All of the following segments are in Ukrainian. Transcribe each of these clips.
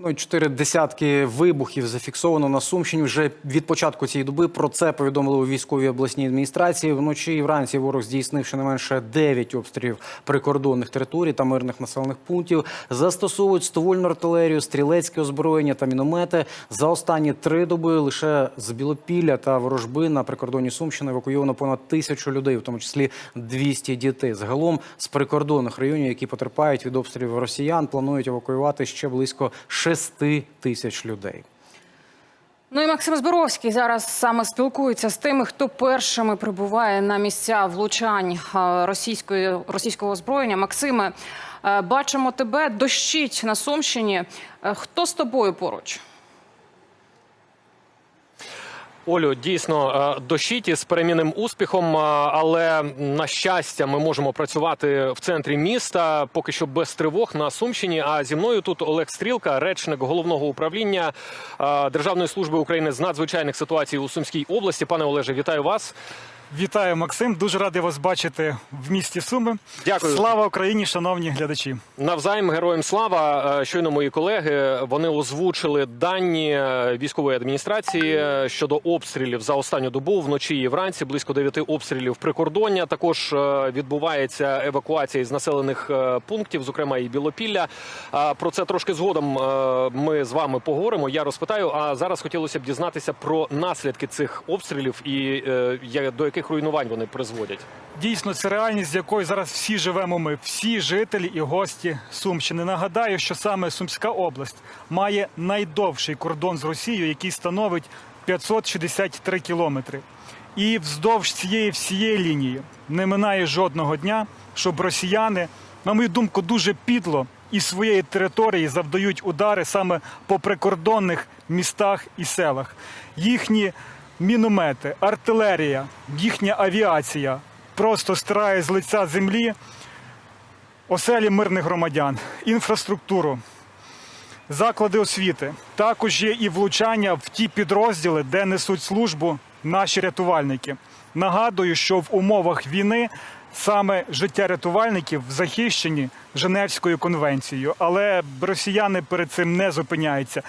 Ну, чотири десятки вибухів зафіксовано на Сумщині вже від початку цієї доби. Про це повідомили у військовій обласній адміністрації. Вночі і вранці ворог здійснив щонайменше 9 обстрілів прикордонних територій та мирних населених пунктів. Застосовують ствольну артилерію, стрілецьке озброєння та міномети. За останні три доби лише з Білопілля та Ворожби на прикордонні Сумщини евакуйовано понад тисячу людей, в тому числі 200 дітей. Загалом з прикордонних районів, які потерпають від обстрілів росіян, планують евакуювати ще близько 6 тисяч людей. Ну і Максим Зборовський зараз саме спілкується з тими, хто першими прибуває на місця влучань е, російської російського озброєння. Максиме, е, бачимо тебе дощить на Сумщині. Е, Хто з тобою поруч? Олю, дійсно е, дощить із перемінним успіхом, е, але на щастя, ми можемо працювати в центрі міста поки що без тривог на Сумщині. А зі мною тут Олег Стрілка, речник головного управління е, Державної служби України з надзвичайних ситуацій у Сумській області. Пане Олеже, вітаю вас. Вітаю, Максим. Дуже радий вас бачити в місті Суми. Дякую. Слава Україні, шановні глядачі. Навзаєм героям слава. Е, Щойно мої колеги вони озвучили дані е, військової адміністрації е, щодо обстрілів за останню добу вночі і вранці. Близько дев'яти обстрілів прикордоння. Також е, відбувається евакуація із населених е, пунктів, зокрема і Білопілля. Про це трошки згодом е, ми з вами поговоримо. Я розпитаю. А зараз хотілося б дізнатися про наслідки цих обстрілів і е, до яких руйнувань вони призводять. Дійсно, це реальність, з якою зараз всі живемо. Ми всі жителі і гості Сумщини. Нагадаю, що саме Сумська область має найдовший кордон з Росією, який становить 563 кілометри. І вздовж цієї всієї лінії не минає жодного дня, щоб росіяни, на мою думку, дуже підло із своєї території завдають удари саме по прикордонних містах і селах. Їхні міномети, артилерія, їхня авіація просто стирає з лиця землі оселі мирних громадян, інфраструктуру, заклади освіти. Також є і влучання в ті підрозділи, де несуть службу наші рятувальники. Нагадую, що в умовах війни саме життя рятувальників захищені Женевською конвенцією, але росіяни перед цим не зупиняються.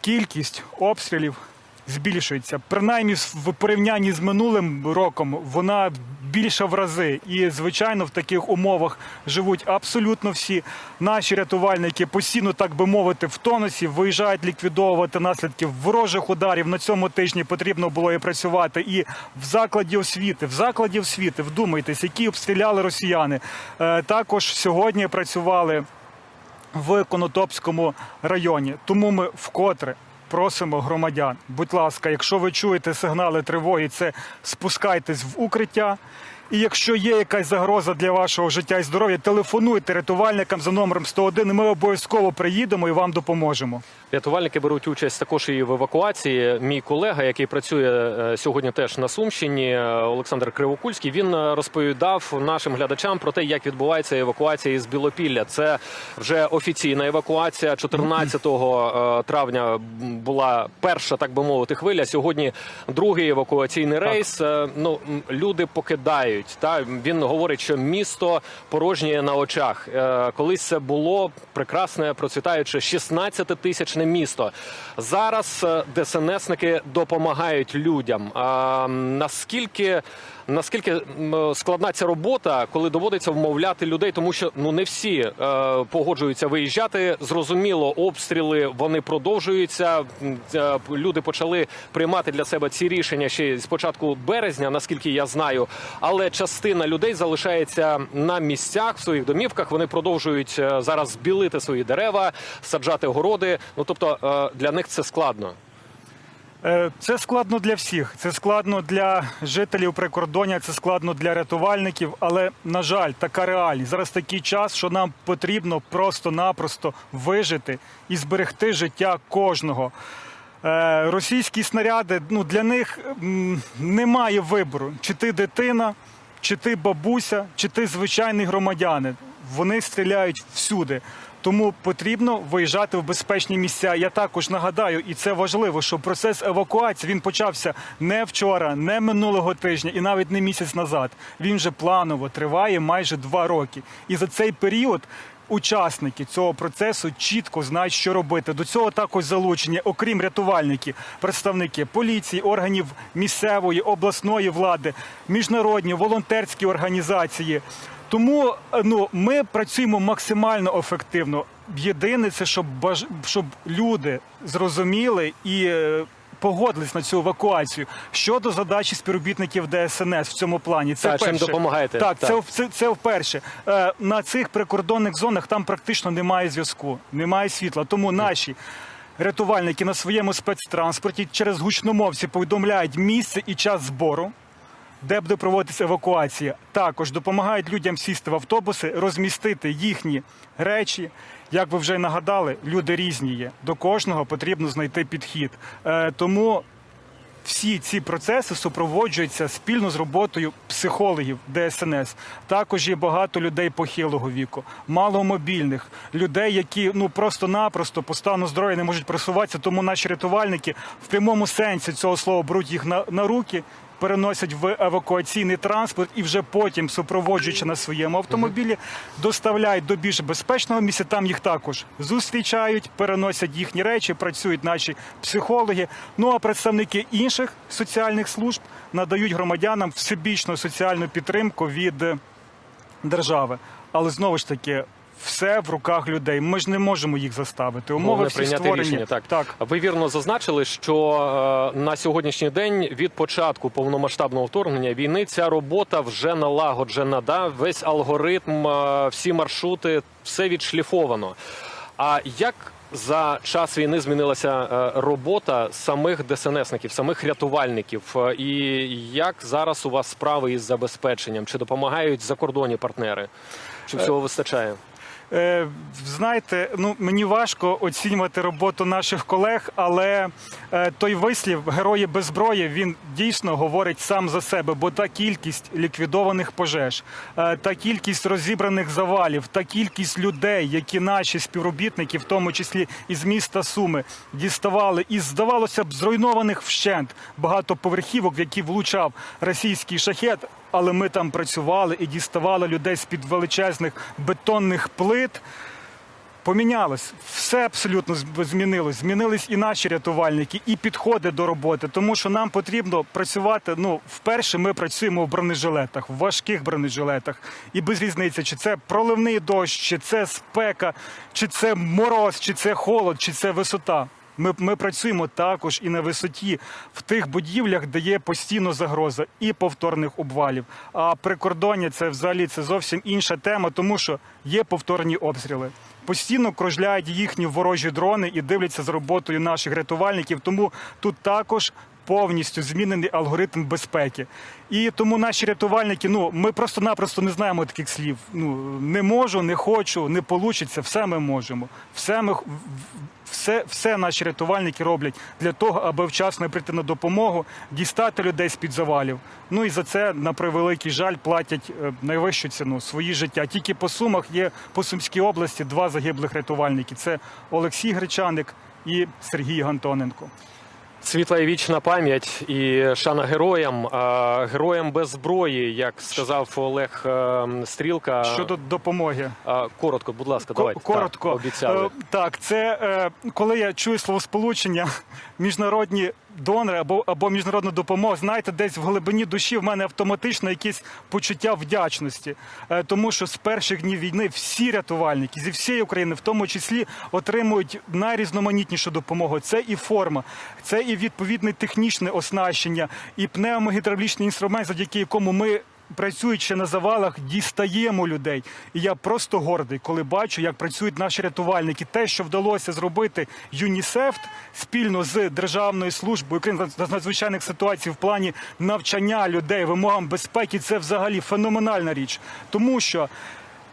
Кількість обстрілів збільшується. Принаймні в порівнянні з минулим роком вона більша в рази. І звичайно, в таких умовах живуть абсолютно всі наші рятувальники постійно, так би мовити, в тонусі виїжджають ліквідовувати наслідки ворожих ударів. На цьому тижні потрібно було і працювати і в закладі освіти. В закладі освіти вдумайтесь, які обстріляли росіяни. Е, Також сьогодні працювали в Конотопському районі. Тому ми вкотре просимо громадян. Будь ласка, якщо ви чуєте сигнали тривоги, це спускайтесь в укриття. І якщо є якась загроза для вашого життя і здоров'я, телефонуйте рятувальникам за номером 101, і ми обов'язково приїдемо і вам допоможемо. Рятувальники беруть участь також і в евакуації. Мій колега, який працює е, сьогодні теж на Сумщині, е, Олександр Кривокульський, він е, розповідав нашим глядачам про те, як відбувається евакуація із Білопілля. Це вже офіційна евакуація. 14 е, травня була перша, так би мовити, хвиля. Сьогодні другий евакуаційний рейс. Ну люди покидають. Та він говорить, що місто порожнє на очах. Колись це було прекрасне, процвітаюче 16 тисячне місто. Зараз е, ДСНСники допомагають людям. А наскільки наскільки складна ця робота, коли доводиться вмовляти людей, тому що ну не всі е, погоджуються виїжджати. Зрозуміло, обстріли вони продовжуються. Е, Люди почали приймати для себе ці рішення ще з початку березня, наскільки я знаю. Але частина людей залишається на місцях в своїх домівках. Вони продовжують зараз білити свої дерева, саджати городи. Ну тобто е, для них це складно. Е, Це складно для всіх. Це складно для жителів прикордоння, це складно для рятувальників. Але на жаль, така реальність. Зараз такий час, що нам потрібно просто-напросто вижити і зберегти життя кожного. Е, Російські снаряди ну для них немає вибору, чи ти дитина, чи ти бабуся, чи ти звичайний громадянин. Вони стріляють всюди. Тому потрібно виїжджати в безпечні місця. Я також нагадаю, і це важливо, що процес евакуації він почався не вчора, не минулого тижня і навіть не місяць назад. Він вже планово триває майже два роки. І за цей період учасники цього процесу чітко знають, що робити. До цього також залучені, окрім рятувальників, представники поліції, органів місцевої, обласної влади, міжнародні волонтерські організації. Тому ну, ми працюємо максимально ефективно. Єдине, це щоб баж... щоб люди зрозуміли і. е, Погодились на цю евакуацію щодо задачі співробітників ДСНС в цьому плані. Це Та, чим допомагаєте? Так, Так. Це, це, це вперше. Е, на цих прикордонних зонах там практично немає зв'язку, немає світла. Тому наші рятувальники на своєму спецтранспорті через гучномовці повідомляють місце і час збору. Де буде проводитися евакуація, також допомагають людям сісти в автобуси, розмістити їхні речі. Як ви вже нагадали, люди різні є. До кожного потрібно знайти підхід. Е, тому всі ці процеси супроводжуються спільно з роботою психологів ДСНС. Також є багато людей похилого віку, маломобільних, людей, які ну просто-напросто по стану здоров'я не можуть просуватися. Тому наші рятувальники в прямому сенсі цього слова беруть їх на, на руки. Переносять в евакуаційний транспорт і вже потім, супроводжуючи на своєму автомобілі, доставляють до більш безпечного місця. Там їх також зустрічають, переносять їхні речі, працюють наші психологи. Ну а представники інших соціальних служб надають громадянам всебічну соціальну підтримку від держави. Але знову ж таки, все в руках людей. Ми ж не можемо їх заставити. Умови всі прийняти створені. рішення. Так. так. ви вірно зазначили, що е, на сьогоднішній день від початку повномасштабного вторгнення війни ця робота вже налагоджена. Да? Весь алгоритм, е, всі маршрути, все відшліфовано. А як за час війни змінилася е, робота самих ДСНСників, самих рятувальників? Е, І як зараз у вас справи із забезпеченням? Чи допомагають закордонні партнери? Чи всього вистачає? Е, знаєте, ну мені важко оцінювати роботу наших колег, але е, той вислів герої без зброї він дійсно говорить сам за себе, бо та кількість ліквідованих пожеж, е, та кількість розібраних завалів, та кількість людей, які наші співробітники, в тому числі із міста Суми, діставали із здавалося б зруйнованих вщент багатоповерхівок, в які влучав російський шахет. Але ми там працювали і діставали людей з під величезних бетонних плит. Помінялось все абсолютно змінилось. Змінились і наші рятувальники, і підходи до роботи. Тому що нам потрібно працювати. Ну, вперше ми працюємо в бронежилетах, в важких бронежилетах. І без різниці, чи це проливний дощ, чи це спека, чи це мороз, чи це холод, чи це висота. Ми, ми працюємо також і на висоті в тих будівлях, де є постійно загроза і повторних обвалів. А прикордоння це взагалі це зовсім інша тема, тому що є повторні обстріли. Постійно кружляють їхні ворожі дрони і дивляться за роботою наших рятувальників. Тому тут також повністю змінений алгоритм безпеки. І тому наші рятувальники, ну ми просто-напросто не знаємо таких слів. Ну не можу, не хочу, не получиться. Все ми можемо. Все ми все, все наші рятувальники роблять для того, аби вчасно прийти на допомогу, дістати людей з під завалів. Ну і за це, на превеликий жаль, платять е, найвищу ціну свої життя. Тільки по сумах є по Сумській області два загиблих рятувальники: це Олексій Гречаник і Сергій Гантоненко. Світла і вічна пам'ять і шана героям, а, героям без зброї, як сказав Олег е, Стрілка. Щодо допомоги. Коротко, будь ласка, давайте. Коротко. Так, обіцяли. Е, Так, це е, коли я чую словосполучення міжнародні донори або, або міжнародна допомога, знаєте, десь в глибині душі в мене автоматично якесь почуття вдячності. Е, тому що з перших днів війни всі рятувальники зі всієї України, в тому числі, отримують найрізноманітнішу допомогу. Це і форма, це і відповідне технічне оснащення, і пневмогідравлічний інструмент, завдяки якому ми працюючи на завалах, дістаємо людей. І я просто гордий, коли бачу, як працюють наші рятувальники. Те, що вдалося зробити ЮНІСЕФ спільно з Державною службою України з надзвичайних ситуацій в плані навчання людей вимогам безпеки, це взагалі феноменальна річ, тому що.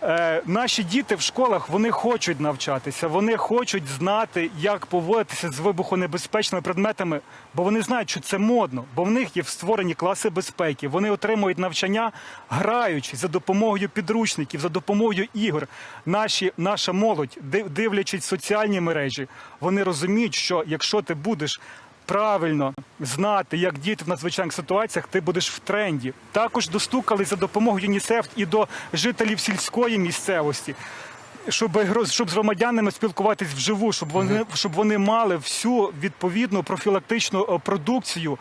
Е, наші діти в школах вони хочуть навчатися, вони хочуть знати, як поводитися з вибухонебезпечними предметами, бо вони знають, що це модно, бо в них є створені класи безпеки. Вони отримують навчання, граючи за допомогою підручників, за допомогою ігор. Наші, наша молодь, дивлячись соціальні мережі, вони розуміють, що якщо ти будеш правильно знати, як діти в надзвичайних ситуаціях, ти будеш в тренді. Також достукали за допомогою ЮНІСЕФ і до жителів сільської місцевості. щоб, щоб з громадянами спілкуватись вживу, щоб вони, щоб вони мали всю відповідну профілактичну е, продукцію.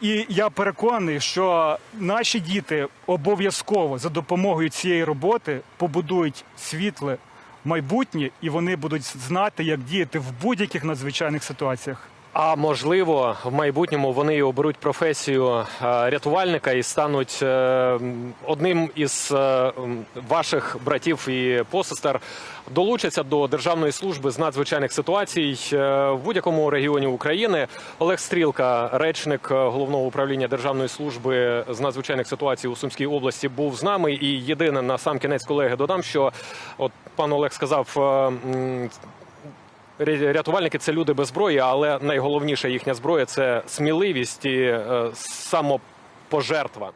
І я переконаний, що наші діти обов'язково за допомогою цієї роботи побудують світле майбутнє, і вони будуть знати, як діяти в будь-яких надзвичайних ситуаціях. А можливо, в майбутньому вони оберуть професію е, рятувальника і стануть е, одним із е, ваших братів і посестер, долучаться до державної служби з надзвичайних ситуацій в будь-якому регіоні України. Олег Стрілка, речник головного управління державної служби з надзвичайних ситуацій у Сумській області, був з нами. І єдине на сам кінець колеги додам, що от пан Олег сказав. Рятувальники це люди без зброї, але найголовніша їхня зброя це сміливість і е, самопожертва.